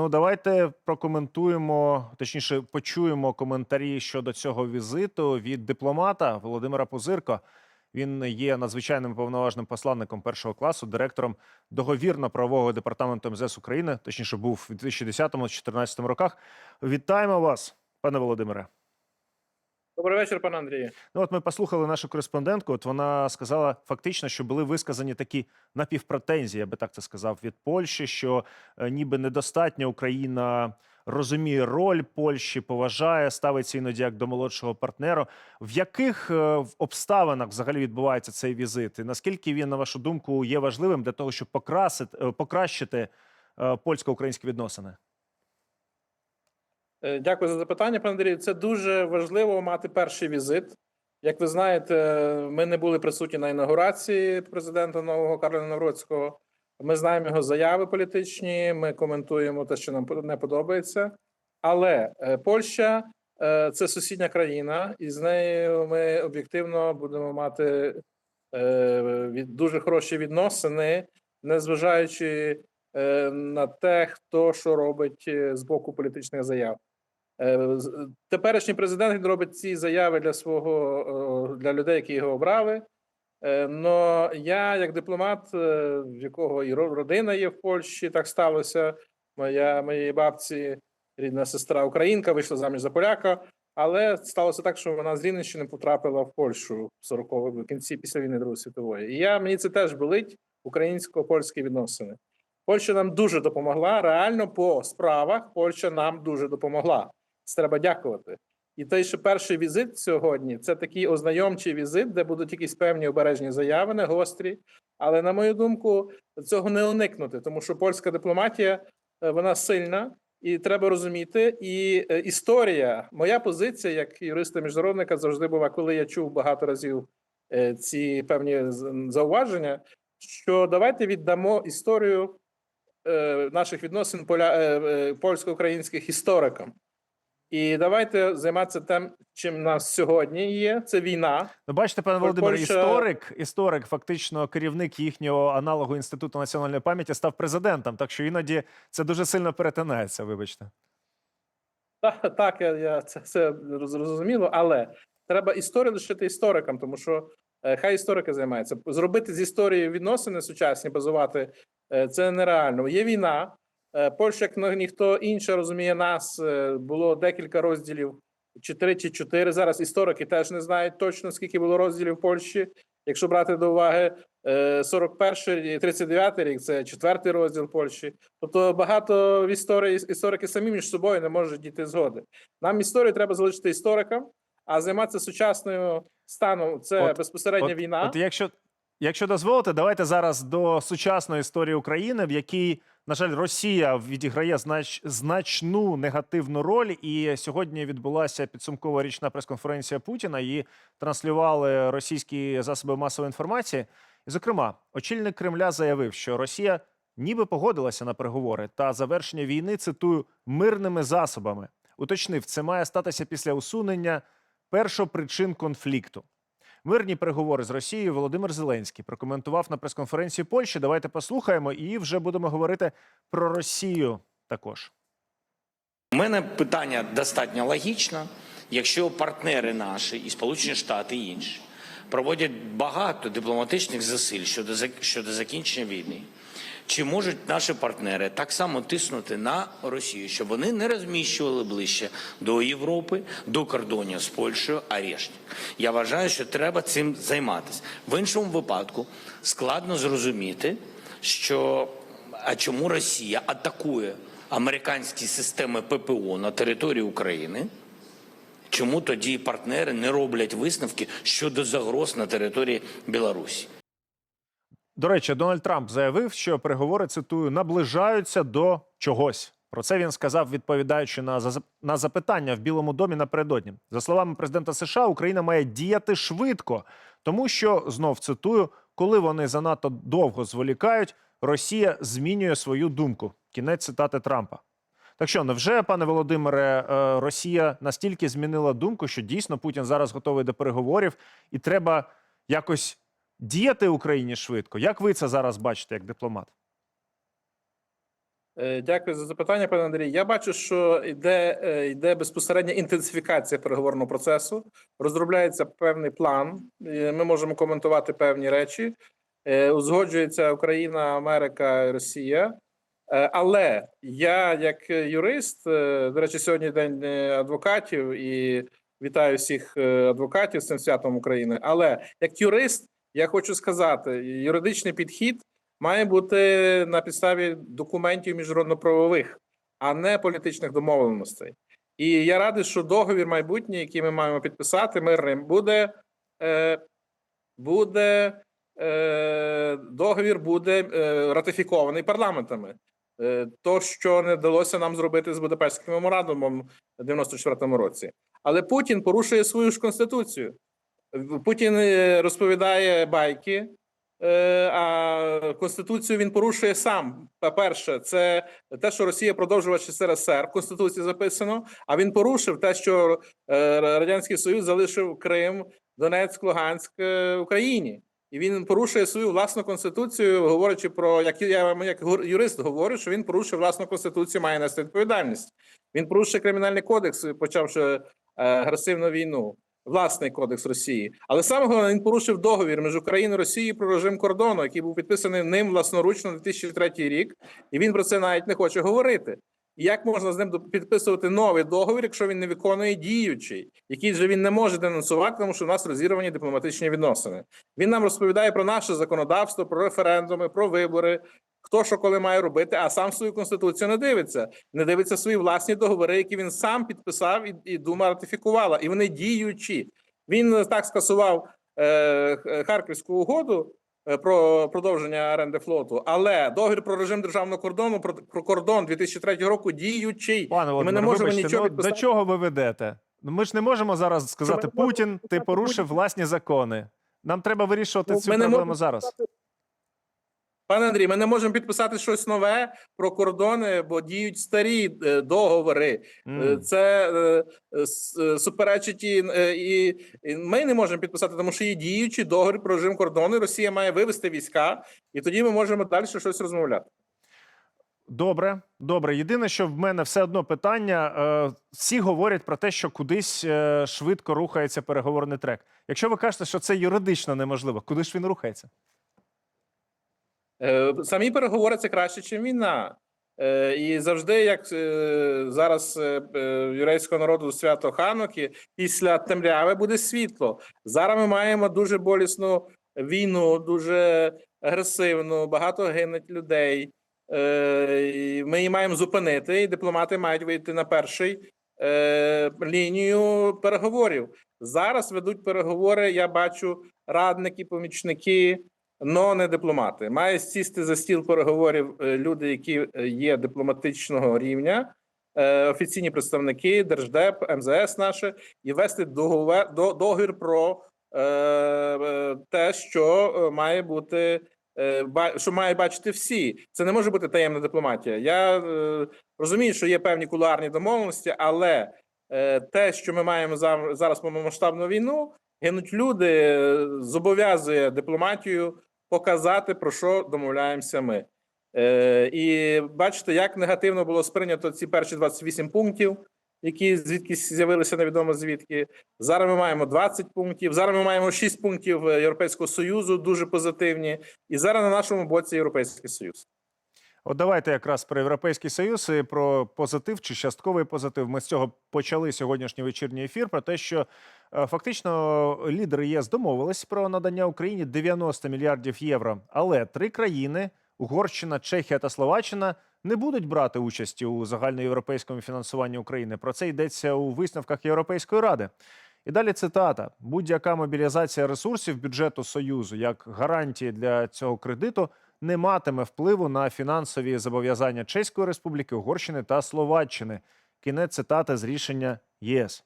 Ну, давайте прокоментуємо, точніше, почуємо коментарі щодо цього візиту від дипломата Володимира Пузирко. Він є надзвичайним повноважним посланником першого класу, директором договірно-правового департаменту МЗС України, точніше, був у 2010-2014 роках. Вітаємо вас, пане Володимире. Добрий вечір, пане Андрію. Ну, от ми послухали нашу кореспондентку. От вона сказала фактично, що були висказані такі напівпретензії, я би так це сказав, від Польщі, що е, ніби недостатньо Україна розуміє роль Польщі, поважає, ставиться іноді як до молодшого партнера. В яких е, обставинах взагалі відбувається цей візит? І наскільки він, на вашу думку, є важливим для того, щоб покрасити, е, покращити е, польсько-українські відносини? Е, Дякую за запитання, пане Андрію. Це дуже важливо мати перший візит. Як ви знаєте, ми не були присутні на інаугурації президента нового Карла Навроцького. Ми знаємо його заяви політичні. Ми коментуємо те, що нам не подобається. Але е, Польща е, це сусідня країна, і з нею ми об'єктивно будемо мати від дуже хороші відносини, незважаючи на те, хто що робить з боку політичних заяв. Е, Теперішній президент робить ці заяви для свого е, для людей, які його обрали. Е, Но я, як дипломат, в якого і ро- родина є в Польщі, так сталося. Моя моєї бабці, рідна сестра Українка, вийшла заміж за поляка. Але сталося так, що вона з Рівненщини потрапила в Польщу в 40 в кінці після війни Другої світової. І я мені це теж болить українсько-польські відносини. Польща нам дуже допомогла. Реально по справах Польща нам дуже допомогла. Треба дякувати. І той, що перший візит сьогодні, це такий ознайомчий візит, де будуть якісь певні обережні заяви, не гострі. Але на мою думку, цього не уникнути, тому що польська дипломатія е, вона сильна, і треба розуміти. І е, історія, моя позиція як юриста-міжнародника завжди була, коли я чув багато разів е, ці певні зауваження, що давайте віддамо історію наших відносин поля, польсько-українських історикам. І давайте займатися тим, чим нас сьогодні є. Це війна. Ну, бачите, пане Поль- Володимире, Польща- історик, історик, фактично керівник їхнього аналогу інституту національної пам'яті, став президентом. Так що іноді це дуже сильно перетинається. Вибачте. Так, так я, я це, роз- зрозуміло, але треба історію лишити історикам, тому що е, хай історики займаються. Зробити з історії відносини сучасні, базувати е, це нереально. Є війна. Е, Польща, як ніхто інший розуміє нас, е, було декілька розділів, чи три, чи чотири. Зараз історики теж не знають точно, скільки було розділів Польщі. Якщо брати до уваги е, 41 і 39 рік, це четвертий розділ Польщі. Тобто багато в історії історики самі між собою не можуть дійти згоди. Нам історію треба залишити історикам, а займатися сучасною станом це От- безпосередньо От, війна. от якщо, якщо дозволите, давайте зараз до сучасної історії України, в якій, на жаль, Росія відіграє знач, значну негативну роль. І сьогодні відбулася підсумкова річна прес-конференція Путіна. Її транслювали російські засоби масової інформації. І, зокрема, очільник Кремля заявив, що Росія ніби погодилася на переговори та завершення війни, цитую, мирними засобами. Уточнив, це має статися після усунення першопричин конфлікту. Мирні переговори з Росією Володимир Зеленський прокоментував на прес-конференції Польщі. Давайте послухаємо і вже будемо говорити про Росію також. У мене питання достатньо логічно. Якщо партнери наші, і Сполучені Штати, і інші, проводять багато дипломатичних зусиль щодо, щодо закінчення війни, чи можуть наші партнери так само тиснути на Росію, щоб вони не розміщували ближче до Європи, до кордонів з Польщею арешт? Я вважаю, що треба цим займатися. В іншому випадку складно зрозуміти, що а чому Росія атакує американські системи ППО на території України? Чому тоді партнери не роблять висновки щодо загроз на території Білорусі? До речі, Дональд Трамп заявив, що переговори цитую наближаються до чогось. Про це він сказав, відповідаючи на на запитання в Білому домі напередодні. За словами президента США, Україна має діяти швидко, тому що знов цитую, коли вони занадто довго зволікають, Росія змінює свою думку. Кінець цитати Трампа. Так що, невже, пане Володимире, е, Росія настільки змінила думку, що дійсно Путін зараз готовий до переговорів, і треба якось діяти Україні швидко? Як ви це зараз бачите як дипломат? Е, Дякую за запитання, пане Андрій. Я бачу, що йде, е, йде безпосередня інтенсифікація переговорного процесу. Розробляється певний план. Е, Ми можемо коментувати певні речі. Узгоджується Україна, Америка, Росія. Але я, як юрист, до речі, сьогодні день адвокатів і вітаю всіх адвокатів з цим святом України. Але як юрист, я хочу сказати, юридичний підхід має бути на підставі документів міжнародно-правових, а не політичних домовленостей. І я радий, що договір майбутній, який ми маємо підписати, мирним, буде, е, буде е, договір буде е, ратифікований парламентами. Е, то, що не вдалося нам зробити з Будапештським меморандумом в 94-му році. Але Путін порушує свою ж конституцію. Путін е, розповідає байки, е, а конституцію він порушує сам. По-перше, це те, що Росія продовжувач СРСР, в конституції записано. А він порушив те, що е, радянський Союз залишив Крим, Донецьк, Луганськ Україні. І він порушує свою власну конституцію, говорячи про як я як юрист говорю, що він порушив власну конституцію, має нести відповідальність. Він порушує кримінальний кодекс, почавши агресивну війну, власний кодекс Росії. Але саме головне, він порушив договір між Україною і Росією про режим кордону, який був підписаний ним власноручно 2003 рік, і він про це навіть не хоче говорити. І як можна з ним підписувати новий договір, якщо він не виконує діючий, який же він не може денонсувати, тому що у нас розірвані дипломатичні відносини. Він нам розповідає про наше законодавство, про референдуми, про вибори, хто що коли має робити, а сам свою конституцію не дивиться, не дивиться свої власні договори, які він сам підписав і, і Дума ратифікувала, і вони діючі. Він е, так скасував е, Харківську угоду. е, Про продовження оренди флоту, але договір про режим державного кордону про, про кордон 2003 року діючий. Пане І ми не можемо вибачте, нічого ну, до чого ви ведете? Ну, Ми ж не можемо зараз сказати, Путін, ти порушив власні закони. Нам треба вирішувати Ну, цю проблему зараз. Пане Андрій, ми не можемо підписати щось нове про кордони, бо діють старі е, договори. М. Це е, суперечить і, і, і ми не можемо підписати, тому що є діючий договір про режим кордону. Росія має вивести війська, і тоді ми можемо далі щось розмовляти. Добре, добре. Єдине, що в мене все одно питання. Всі говорять про те, що кудись швидко рухається переговорний трек. Якщо ви кажете, що це юридично неможливо, куди ж він рухається? Е, Самі переговори це краще, ніж війна. Е, І завжди, як е, зараз єврейського народу свято Хануки, після темряви буде світло. Зараз ми маємо дуже болісну війну, дуже агресивну, багато гинуть людей. Ми її маємо зупинити, і дипломати мають вийти на перший лінію переговорів. Зараз ведуть переговори. Я бачу радники, помічники, но не дипломати. Має сісти за стіл переговорів е, люди, які е, є дипломатичного рівня, е, офіційні представники, держдеп, МЗС наше, і вести договір, до, договір про те, що має бути. Що має бачити всі, це не може бути таємна дипломатія. Я е, розумію, що є певні кулуарні домовленості, але е, те, що ми маємо зам- зараз повномасштабну війну, гинуть люди, зобов'язує дипломатію показати, про що домовляємося ми. Е, і бачите, як негативно було сприйнято ці перші 28 пунктів, які звідки з'явилися невідомо звідки. Зараз ми маємо 20 пунктів. Зараз ми маємо 6 пунктів е, Європейського Союзу, дуже позитивні. І зараз на нашому боці Європейський Союз. От давайте якраз про Європейський Союз і про позитив чи частковий позитив. Ми з цього почали сьогоднішній вечірній ефір про те, що фактично лідери ЄС домовились про надання Україні 90 мільярдів євро. Але три країни Угорщина, Чехія та Словаччина не будуть брати участі у загальноєвропейському фінансуванні України. Про це йдеться у висновках Європейської ради. І далі цитата: будь-яка мобілізація ресурсів бюджету Союзу як гарантії для цього кредиту не матиме впливу на фінансові зобов'язання Чеської Республіки, Угорщини та Словаччини. Кінець цитати з рішення ЄС.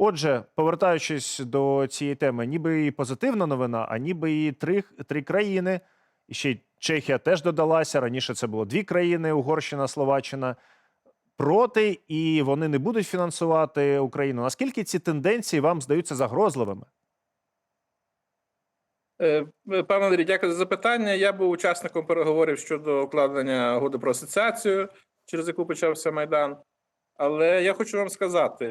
Отже, повертаючись до цієї теми, ніби і позитивна новина, а ніби і три, три країни. І ще й Чехія теж додалася. Раніше це було дві країни: Угорщина, Словаччина. Проти, і вони не будуть фінансувати Україну. Наскільки ці тенденції вам здаються загрозливими? Е, Пане Андрій, дякую за запитання. Я був учасником переговорів щодо укладення угоди про асоціацію, через яку почався Майдан. Але я хочу вам сказати: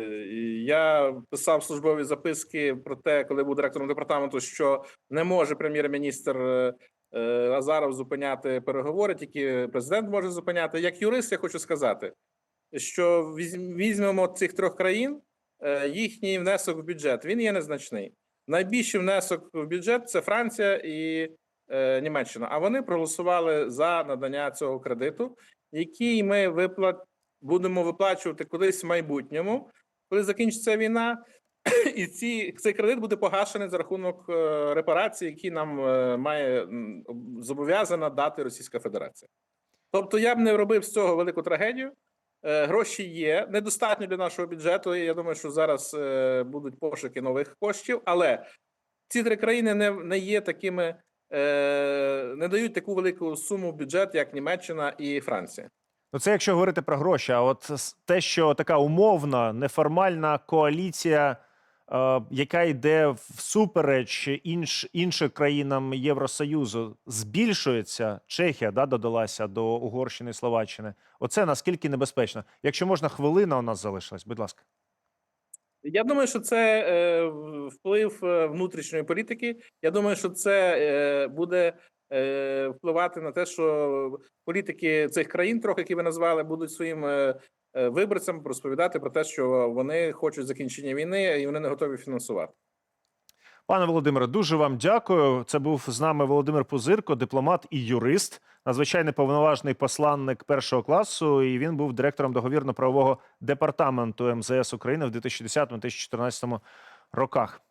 я писав службові записки про те, коли був директором департаменту, що не може прем'єр-міністр е, е, Азаров зупиняти переговори, тільки президент може зупиняти. Як юрист, я хочу сказати, що візь- візьмемо цих трьох країн, е, їхній внесок в бюджет він є незначний. Найбільший внесок в бюджет це Франція і Німеччина. А вони проголосували за надання цього кредиту, який ми виплат будемо виплачувати колись в майбутньому, коли закінчиться війна. І ці цей кредит буде погашений за рахунок е, репарацій, які нам е, має зобов'язана дати Російська Федерація. Тобто я б не робив з цього велику трагедію. Е, Гроші є недостатньо для нашого бюджету. Я думаю, що зараз будуть пошуки нових коштів. Але ці три країни не, не є такими, не дають таку велику суму в бюджет, як Німеччина і Франція. Ну, це якщо говорити про гроші. А от те, що така умовна, неформальна коаліція, е, яка йде всупереч інш, іншим країнам Євросоюзу, збільшується. Чехія да, додалася до Угорщини і Словаччини. Оце наскільки небезпечно. Якщо можна, хвилина у нас залишилась, будь ласка. Я думаю, що це е, вплив е, внутрішньої політики. Я думаю, що це е, буде впливати на те, що політики цих країн, трохи які ви назвали, будуть своїм е, е, виборцям розповідати про те, що вони хочуть закінчення війни і вони не готові фінансувати. Пане Володимире, дуже вам дякую. Це був з нами Володимир Пузирко, дипломат і юрист, надзвичайний повноважний посланник першого класу. І він був директором договірно-правового департаменту МЗС України в 2010-2014 роках.